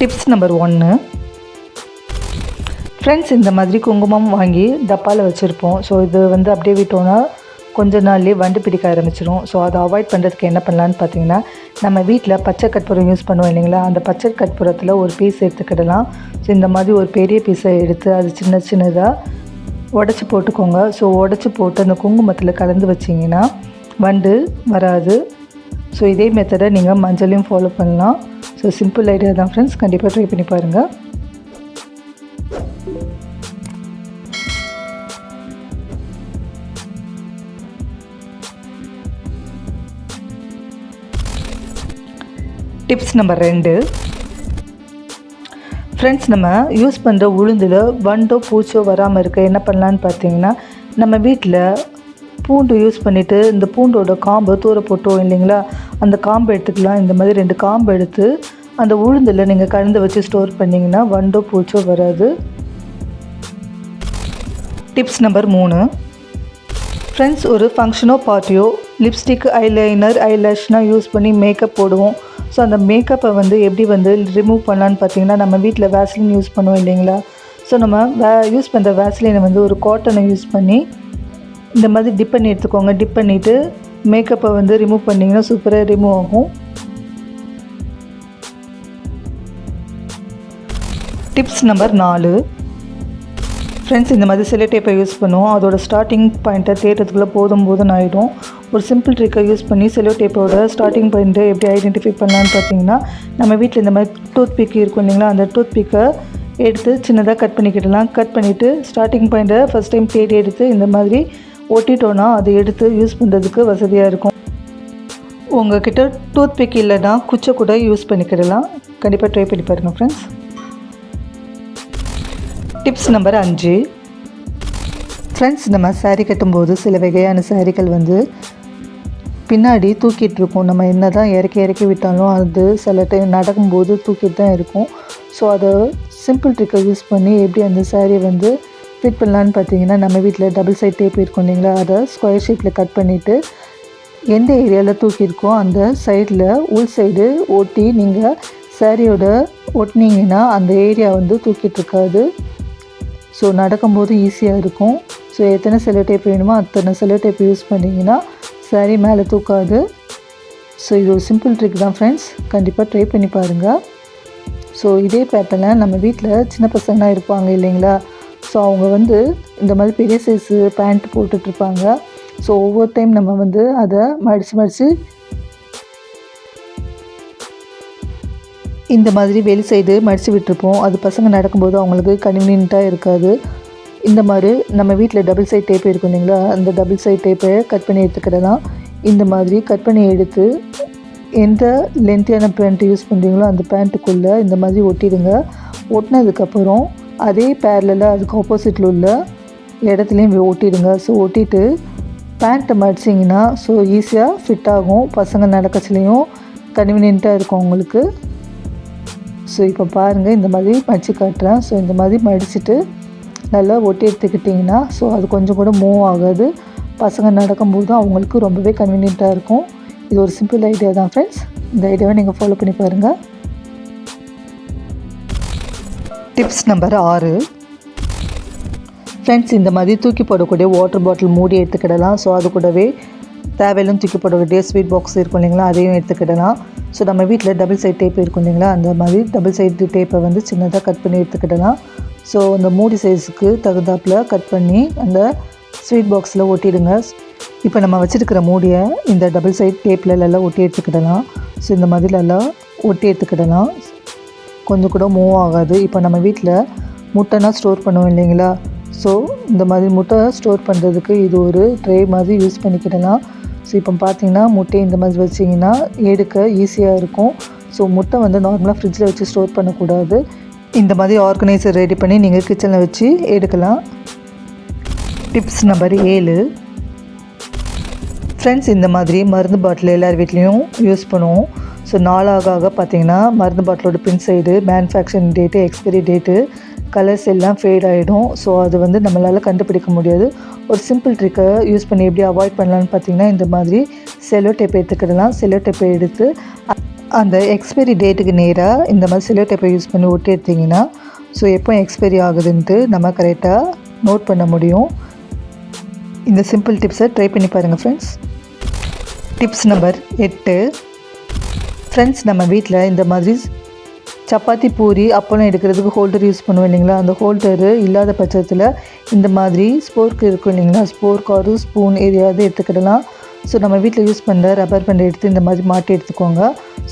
Tips number ஒன்று friends இந்த மாதிரி குங்குமம் வாங்கி டப்பாவில் வச்சுருப்போம். ஸோ இது வந்து அப்படியே விட்டோன்னா கொஞ்ச நாள்லேயே வண்டு பிடிக்க ஆரம்பிச்சிடும் ஸோ அதை அவாய்ட் பண்ணுறதுக்கு என்ன பண்ணலான்னு பார்த்தீங்கன்னா நம்ம வீட்டில் பச்சை கற்பூரம் யூஸ் பண்ணுவோம் இல்லைங்களா? அந்த பச்சை கற்பூரத்தில் ஒரு பீஸ் எடுத்துக்கிடலாம். ஸோ இந்த மாதிரி ஒரு பெரிய பீஸை எடுத்து அது சின்ன சின்னதாக உடச்சி போட்டுக்கோங்க. ஸோ உடச்சி போட்டு அந்த குங்குமத்தில் கலந்து வச்சிங்கன்னா வண்டு வராது. ஸோ இதே மெத்தடை நீங்கள் மஞ்சளையும் ஃபாலோ பண்ணலாம். ஸோ சிம்பிள் ஐடியா தான் ஃப்ரெண்ட்ஸ் கண்டிப்பாக ட்ரை பண்ணி பாருங்கள் டிப்ஸ் நம்பர் ரெண்டு. ஃப்ரெண்ட்ஸ் நம்ம யூஸ் பண்ணுற உளுந்தில் வண்டோ பூச்சோ வராமல் இருக்க என்ன பண்ணலான்னு பார்த்தீங்கன்னா நம்ம வீட்டில் பூண்டு யூஸ் பண்ணிவிட்டு இந்த பூண்டோட காம்பை தூர போட்டோம் இல்லைங்களா? அந்த காம்பை எடுத்துக்கலாம். இந்த மாதிரி ரெண்டு காம்பு எடுத்து அந்த உளுந்தில் நீங்கள் கலந்து வச்சு ஸ்டோர் பண்ணிங்கன்னா வண்டோ பூச்சோ வராது. டிப்ஸ் நம்பர் மூணு. ஃப்ரெண்ட்ஸ் ஒரு ஃபங்க்ஷனோ பார்ட்டியோ லிப்ஸ்டிக் ஐலைனர் ஐலேஷ்னால் யூஸ் பண்ணி மேக்கப் போடுவோம். ஸோ அந்த மேக்கப்பை வந்து எப்படி வந்து ரிமூவ் பண்ணலான்னு பார்த்தீங்கன்னா நம்ம வீட்டில் வேஸ்லின் யூஸ் பண்ணுவோம் இல்லைங்களா? ஸோ நம்ம வே யூஸ் பண்ணுற வேஸ்லினை வந்து ஒரு காட்டனை யூஸ் பண்ணி இந்த மாதிரி டிப் பண்ணி எடுத்துக்கோங்க. டிப் பண்ணிவிட்டு மேக்கப்பை வந்து ரிமூவ் பண்ணிங்கன்னா சூப்பராக ரிமூவ் ஆகும். டிப்ஸ் நம்பர் நாலு. ஃப்ரெண்ட்ஸ் இந்த மாதிரி சில டேப்பை யூஸ் பண்ணுவோம். அதோட ஸ்டார்டிங் பாயிண்ட்டை தேடுறதுக்குள்ளே போதும் போதும் ஆகிடும் ஒரு சிம்பிள் ட்ரிக்கை யூஸ் பண்ணி செலோ டேப்போட ஸ்டார்டிங் பாயிண்ட்டை எப்படி ஐடென்டிஃபை பண்ணலான்னு பார்த்தீங்கன்னா நம்ம வீட்டில் இந்த மாதிரி டூத் பிக் இருக்கும் இல்லைங்களா? அந்த டூத் பிக்கை எடுத்து சின்னதாக கட் பண்ணிக்கிடலாம். கட் பண்ணிவிட்டு ஸ்டார்டிங் பாயிண்ட்டை ஃபஸ்ட் டைம் தேடி எடுத்து இந்த மாதிரி ஒட்டிட்டோன்னா அதை எடுத்து யூஸ் பண்ணுறதுக்கு வசதியாக இருக்கும். உங்ககிட்ட டூத் பிக் இல்லைன்னா குச்சை கூட யூஸ் பண்ணிக்கிடலாம். கண்டிப்பாக ட்ரை பண்ணி பாருங்கள் ஃப்ரெண்ட்ஸ் டிப்ஸ் நம்பர் அஞ்சு. ஃப்ரெண்ட்ஸ் நம்ம சாரீ கட்டும்போது சில வகையான சாரீகள் வந்து பின்னாடி தூக்கிட்டு இருக்கும். நம்ம என்ன தான் இறக்கி இறக்கி விட்டாலும் அது சில டைம் நடக்கும்போது தூக்கிட்டு தான் இருக்கும். ஸோ அதை சிம்பிள் ட்ரிக்கை யூஸ் பண்ணி எப்படி அந்த சாரியை வந்து ஃபிட் பண்ணலான்னு பார்த்தீங்கன்னா நம்ம வீட்டில் டபுள் சைட் டேப் இருக்கும் இல்லைங்களா? அதை ஸ்கொயர் ஷேப்பில் கட் பண்ணிவிட்டு எந்த ஏரியாவில் தூக்கியிருக்கோ அந்த சைடில் உள் சைடு ஒட்டி நீங்கள் சாரியோட ஒட்டினீங்கன்னா அந்த ஏரியா வந்து தூக்கிட்டு இருக்காது. ஸோ நடக்கும்போது ஈஸியாக இருக்கும். ஸோ எத்தனை செல்லோ டேப் வேணுமோ அத்தனை செல்லோ டேப் யூஸ் பண்ணிங்கன்னா சாரி மேலே தூக்காது. ஸோ இது ஒரு சிம்பிள் ட்ரிக் தான் ஃப்ரெண்ட்ஸ் கண்டிப்பாக ட்ரை பண்ணி பாருங்கள் ஸோ இதே பேட்டர்னில் நம்ம வீட்டில் சின்ன பசங்களாம் இருப்பாங்க இல்லைங்களா? ஸோ அவங்க வந்து இந்த மாதிரி பெரிய சைஸு பேண்ட் போட்டுட்ருப்பாங்க ஸோ ஒவ்வொரு டைம் நம்ம வந்து அதை மடித்து மடித்து இந்த மாதிரி வெளி சைடு மடித்து விட்டுருப்போம். அது பசங்க நடக்கும்போது அவங்களுக்கு கன்வீனியண்ட்டாக இருக்காது. இந்த மாதிரி நம்ம வீட்டில் டபுள் சைட் டேப் இருக்கும் இல்லைங்களா? அந்த டபுள் சைட் டேப்பை கட் பண்ணி எடுத்துக்கிடலாம். இந்த மாதிரி கட் பண்ணி எடுத்து எந்த லென்த்தியான பேண்ட் யூஸ் பண்ணுறீங்களோ அந்த பேண்ட்டுக்குள்ளே இந்த மாதிரி ஒட்டிடுங்க. ஒட்டினதுக்கப்புறம் அதே பேரலில் அதுக்கு ஆப்போசிட்டில் உள்ள இடத்துலையும் ஒட்டிடுங்க. ஸோ ஒட்டிட்டு பேண்ட்டை மடிச்சிங்கன்னா ஸோ ஈஸியாக ஃபிட் ஆகும். பசங்க நடக்கச்சிலையும் கன்வீனியண்ட்டாக இருக்கும் உங்களுக்கு ஸோ இப்போ பாருங்கள் இந்த மாதிரி மடித்து காட்டுறேன். ஸோ இந்த மாதிரி மடிச்சுட்டு நல்லா ஒட்டி எடுத்துக்கிட்டிங்கன்னா ஸோ அது கொஞ்சம் கூட மூவ் ஆகாது. பசங்க நடக்கும்போது அவங்களுக்கு ரொம்பவே கன்வீனியண்ட்டாக இருக்கும். இது ஒரு சிம்பிள் ஐடியா தான் ஃப்ரெண்ட்ஸ் இந்த ஐடியாவை நீங்கள் ஃபாலோ பண்ணி பாருங்கள் டிப்ஸ் நம்பர் ஆறு. ஃப்ரெண்ட்ஸ் இந்த மாதிரி தூக்கி போடக்கூடிய வாட்டர் பாட்டில் மூடி எடுத்துக்கிடலாம். ஸோ அது கூடவே தேவையிலும் தூக்கி போடக்கூடிய ஸ்வீட் பாக்ஸ் இருக்கும் இல்லைங்களா? அதையும் எடுத்துக்கிடலாம். ஸோ நம்ம வீட்டில் டபுள் சைட் டேப் இருக்கும் இல்லைங்களா? அந்த மாதிரி டபுள் சைடு டேப்பை வந்து சின்னதாக கட் பண்ணி எடுத்துக்கிடலாம். ஸோ அந்த மூடி சைஸுக்கு தகுந்தாப்பில் கட் பண்ணி அந்த ஸ்வீட் பாக்ஸில் ஒட்டிடுங்க. இப்போ நம்ம வச்சுருக்கிற மூடியை இந்த டபுள் சைட் டேப்பில் எல்லாம் ஒட்டி எடுத்துக்கிடலாம். ஸோ இந்த மாதிரி எல்லாம் ஒட்டி எடுத்துக்கிடலாம். கொஞ்சம் கூட மூவ் ஆகாது. இப்போ நம்ம வீட்டில் முட்டைனா ஸ்டோர் பண்ணுவோம் இல்லைங்களா? ஸோ இந்த மாதிரி முட்டை ஸ்டோர் பண்ணுறதுக்கு இது ஒரு ட்ரே மாதிரி யூஸ் பண்ணிக்கிடலாம். ஸோ இப்போ பார்த்தீங்கன்னா முட்டை இந்த மாதிரி வச்சிங்கன்னா எடுக்க ஈஸியாக இருக்கும். ஸோ முட்டை வந்து நார்மலாக ஃப்ரிட்ஜில் வச்சு ஸ்டோர் பண்ணக்கூடாது. இந்த மாதிரி ஆர்கனைசர் ரெடி பண்ணி நீங்கள் கிச்சனில் வச்சு எடுக்கலாம். டிப்ஸ் நம்பர் ஏழு. ஃப்ரெண்ட்ஸ் இந்த மாதிரி மருந்து பாட்டில் எல்லார் வீட்லேயும் யூஸ் பண்ணுவோம். ஸோ நாளாக ஆக பார்த்தீங்கன்னா மருந்து பாட்டிலோட பின் side manufacturing date expiry date colours எல்லாம் ஃபேட் ஆகிடும் ஸோ அது வந்து நம்மளால் கண்டுபிடிக்க முடியாது. ஒரு சிம்பிள் ட்ரிக்கை யூஸ் பண்ணி எப்படி அவாய்ட் பண்ணலான்னு பார்த்தீங்கன்னா இந்த மாதிரி செலோ டேப் எடுத்துக்கிடலாம். செலோ டேப்பை எடுத்து அ- அந்த எக்ஸ்பைரி டேட்டுக்கு நேராக இந்த மாதிரி செலோ டேப்பை யூஸ் பண்ணி ஒட்டி எடுத்திங்கன்னா ஸோ எப்போ எக்ஸ்பைரி ஆகுதுன்ட்டு நம்ம கரெக்டாக நோட் பண்ண முடியும். இந்த சிம்பிள் டிப்ஸை ட்ரை பண்ணி பாருங்கள் ஃப்ரெண்ட்ஸ் டிப்ஸ் நம்பர் எட்டு. ஃப்ரெண்ட்ஸ் நம்ம வீட்டில் இந்த மாதிரி சப்பாத்தி பூரி அப்பளம் எடுக்கிறதுக்கு ஹோல்டர் யூஸ் பண்ணுவோம் இல்லைங்களா? அந்த ஹோல்டரு இல்லாத பட்சத்தில் இந்த மாதிரி ஸ்போர்க் இருக்கும் இல்லைங்களா? ஸ்போர்க் ஆறு ஸ்பூன் எதையாவது எடுத்துக்கிடலாம். ஸோ நம்ம வீட்டில் யூஸ் பண்ணுற ரப்பர் பண்டை எடுத்து இந்த மாதிரி மாட்டி எடுத்துக்கோங்க.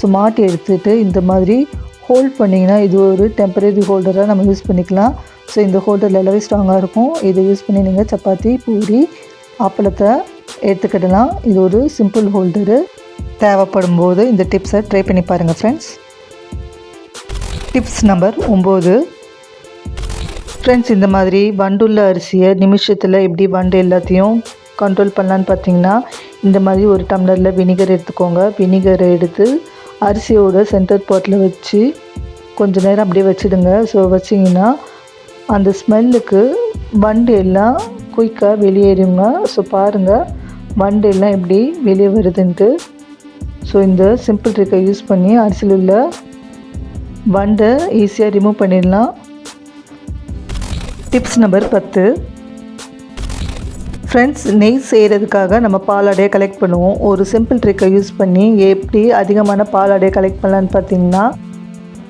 ஸோ மாட்டி எடுத்துகிட்டு இந்த மாதிரி ஹோல்ட் பண்ணிங்கன்னா இது ஒரு டெம்பரரி ஹோல்டராக நம்ம யூஸ் பண்ணிக்கலாம். ஸோ இந்த ஹோல்டரில் எல்லாமே ஸ்ட்ராங்காக இருக்கும். இதை யூஸ் பண்ணி நீங்கள் சப்பாத்தி பூரி அப்பளத்தை எடுத்துக்கிடலாம். இது ஒரு சிம்பிள் ஹோல்டரு தேவைப்படும் போது இந்த டிப்ஸை ட்ரை பண்ணி பாருங்கள் ஃப்ரெண்ட்ஸ் டிப்ஸ் நம்பர் ஒம்பது. ஃப்ரெண்ட்ஸ் இந்த மாதிரி வண்டுள்ள அரிசியை நிமிஷத்தில் எப்படி வண்டு எல்லாத்தையும் கண்ட்ரோல் பண்ணலான்னு பார்த்தீங்கன்னா இந்த மாதிரி ஒரு டம்ளரில் வினிகர் எடுத்துக்கோங்க. வினிகரை எடுத்து அரிசியோட சென்டர் பாட்டில் வச்சு கொஞ்ச நேரம் அப்படியே வச்சிடுங்க. ஸோ வச்சிங்கன்னா அந்த ஸ்மெல்லுக்கு வண்டு எல்லாம் குயிக்காக வெளியேறுங்க. ஸோ பாருங்கள் வண்டு எல்லாம் எப்படி வெளியே வருதுன்ட்டு. ஸோ இந்த சிம்பிள் ட்ரிக்கை யூஸ் பண்ணி அரிசியில் உள்ள வண்டை ஈஸியாக ரிமூவ் பண்ணிடலாம். டிப்ஸ் நம்பர் பத்து. ஃப்ரெண்ட்ஸ் நெய் செய்கிறதுக்காக நம்ம பாலாடையை கலெக்ட் பண்ணுவோம். ஒரு சிம்பிள் ட்ரிக்கை யூஸ் பண்ணி எப்படி அதிகமான பாலாடையை கலெக்ட் பண்ணலான்னு பார்த்தீங்கன்னா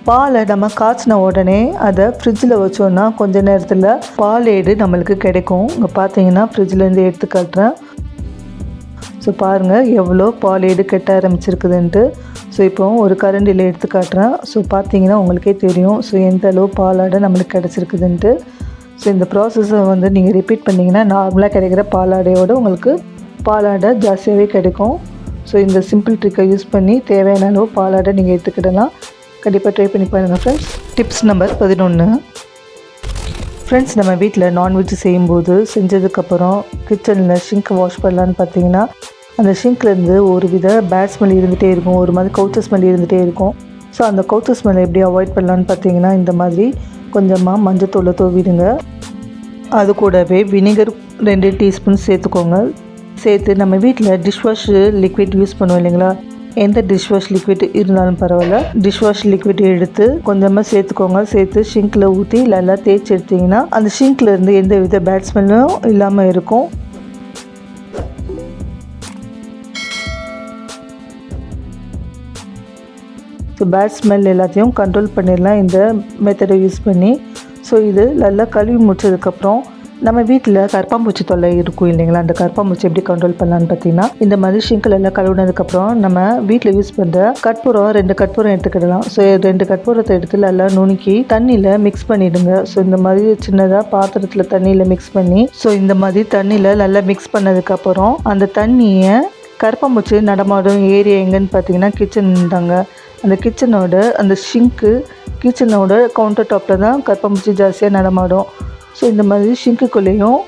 பாலை நம்ம காய்ச்சின உடனே அதை ஃப்ரிட்ஜில் வச்சோன்னா கொஞ்ச நேரத்தில் பால் ஏடு நம்மளுக்கு கிடைக்கும். இங்கே பார்த்தீங்கன்னா ஃப்ரிட்ஜிலேருந்து எடுத்து காட்டுறேன். ஸோ பாருங்கள் எவ்வளோ பால் ஏடு கெட்ட ஆரம்பிச்சிருக்குதுன்ட்டு. ஸோ இப்போ ஒரு கரண்டியில் எடுத்து காட்டுறேன் ஸோ பார்த்தீங்கன்னா உங்களுக்கே தெரியும். ஸோ எந்த அளவு பாலாடை நம்மளுக்கு கிடச்சிருக்குதுன்ட்டு. ஸோ இந்த ப்ராசஸை வந்து நீங்கள் ரிப்பீட் பண்ணிங்கன்னா நார்மலாக கிடைக்கிற பாலாடையோட உங்களுக்கு பாலாடை ஜாஸ்தியாகவே கிடைக்கும். ஸோ இந்த சிம்பிள் ட்ரிக்கை யூஸ் பண்ணி தேவையான அளவு பாலாடை நீங்கள் எடுத்துக்கிடலாம். கண்டிப்பாக ட்ரை பண்ணி பாருங்கள் ஃப்ரெண்ட்ஸ் டிப்ஸ் நம்பர் பதினொன்று ஃப்ரெண்ட்ஸ் நம்ம வீட்டில் நான்வெஜ் செய்யும்போது செஞ்சதுக்கப்புறம் கிச்சனில் ஷிங்க் வாஷ் பண்ணலான்னு பார்த்தீங்கன்னா அந்த ஷிங்க்லேருந்து ஒரு வித பேட் ஸ்மெல் இருந்துகிட்டே இருக்கும் ஒரு மாதிரி கவுச்ச ஸ்மெல் இருந்துகிட்டே இருக்கும். ஸோ அந்த கவுச்ச ஸ்மெல்லை எப்படி அவாய்ட் பண்ணலான்னு பார்த்தீங்கன்னா இந்த மாதிரி கொஞ்சமாக மஞ்சத்தூளை தூவிடுங்க. அது கூடவே வினிகர் ரெண்டு டீஸ்பூன் சேர்த்துக்கோங்க. சேர்த்து நம்ம வீட்டில் டிஷ் வாஷ் லிக்விட் யூஸ் பண்ணுவோம் இல்லைங்களா? எந்த டிஷ் வாஷ் லிக்விட் இருந்தாலும் பரவாயில்ல. டிஷ் வாஷ் லிக்விட் எடுத்து கொஞ்சமாக சேர்த்துக்கோங்க. சேர்த்து ஷிங்கில் ஊற்றி நல்லா தேய்ச்சி எடுத்தீங்கன்னா அந்த ஷிங்க்லேருந்து எந்த வித பேட் ஸ்மெல்லும் இல்லாமல் இருக்கும். பேட் ஸ்மெல் எல்லாத்தையும் கண்ட்ரோல் பண்ணிடலாம் இந்த மெத்தடை யூஸ் பண்ணி. ஸோ இது நல்லா கழுவி முடிச்சதுக்கப்புறம் நம்ம வீட்டில் கற்பாம்பூச்சி தொல்லை இருக்கும் இல்லைங்களா? அந்த கற்பாம்பூச்சி எப்படி கண்ட்ரோல் பண்ணலான்னு பார்த்தீங்கன்னா இந்த மாதிரி ஷிங்கில் எல்லாம் கழுவுனதுக்கப்புறம் நம்ம வீட்டில் யூஸ் பண்ணுற கற்பூரம் ரெண்டு கற்பூரம் எடுத்துக்கிடலாம். ஸோ ரெண்டு கற்பூரத்தை எடுத்து நல்லா நுணுக்கி தண்ணியில் மிக்ஸ் பண்ணிவிடுங்க ஸோ இந்த மாதிரி சின்னதாக பாத்திரத்தில் தண்ணியில் மிக்ஸ் பண்ணி ஸோ இந்த மாதிரி தண்ணியில் நல்லா மிக்ஸ் பண்ணதுக்கப்புறம் அந்த தண்ணியை கருப்பாம்பூச்சி நடமாடும் ஏரியா எங்கன்னு பார்த்தீங்கன்னா கிச்சன் தாங்க. அந்த கிச்சனோட அந்த ஷிங்க்கு கிச்சனோட கவுண்டர் டாப்பில் தான் கற்பம்பூச்சி ஜாஸ்தியாக நடமாடும். ஸோ இந்த மாதிரி ஷிங்க்குள்ளேயும்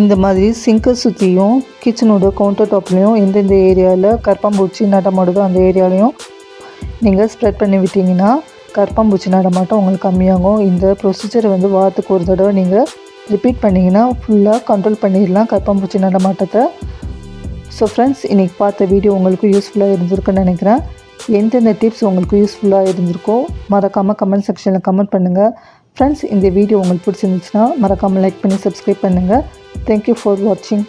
இந்த மாதிரி சிங்கை சுற்றியும் கிச்சனோட கவுண்டர் டாப்லேயும் எந்தெந்த ஏரியாவில் கற்பம்பூச்சி நடமாடுதோ அந்த ஏரியாலையும் நீங்கள் ஸ்ப்ரெட் பண்ணி விட்டீங்கன்னா கற்பம்பூச்சி நடமாட்டம் உங்களுக்கு கம்மியாகும். இந்த ப்ரொசீஜரை வந்து வாரத்துக்கு ஒரு தடவை நீங்கள் ரிப்பீட் பண்ணிங்கன்னா ஃபுல்லாக கண்ட்ரோல் பண்ணிடலாம் கற்பம்பூச்சி நடமாட்டத்தை. ஸோ ஃப்ரெண்ட்ஸ் இன்றைக்கி பார்த்த வீடியோ உங்களுக்கு யூஸ்ஃபுல்லாக இருந்திருக்குன்னு நினைக்கிறேன். எந்தெந்த டிப்ஸ் உங்களுக்கு யூஸ்ஃபுல்லாக இருந்திருக்கோ மறக்காமல் கமெண்ட் செக்ஷனில் கமெண்ட் பண்ணுங்கள் ஃப்ரெண்ட்ஸ் இந்த வீடியோ உங்களுக்கு பிடிச்சிருந்துச்சுன்னா மறக்காமல் லைக் பண்ணி சப்ஸ்கிரைப் பண்ணுங்கள் தேங்க்யூ ஃபார் வாட்சிங்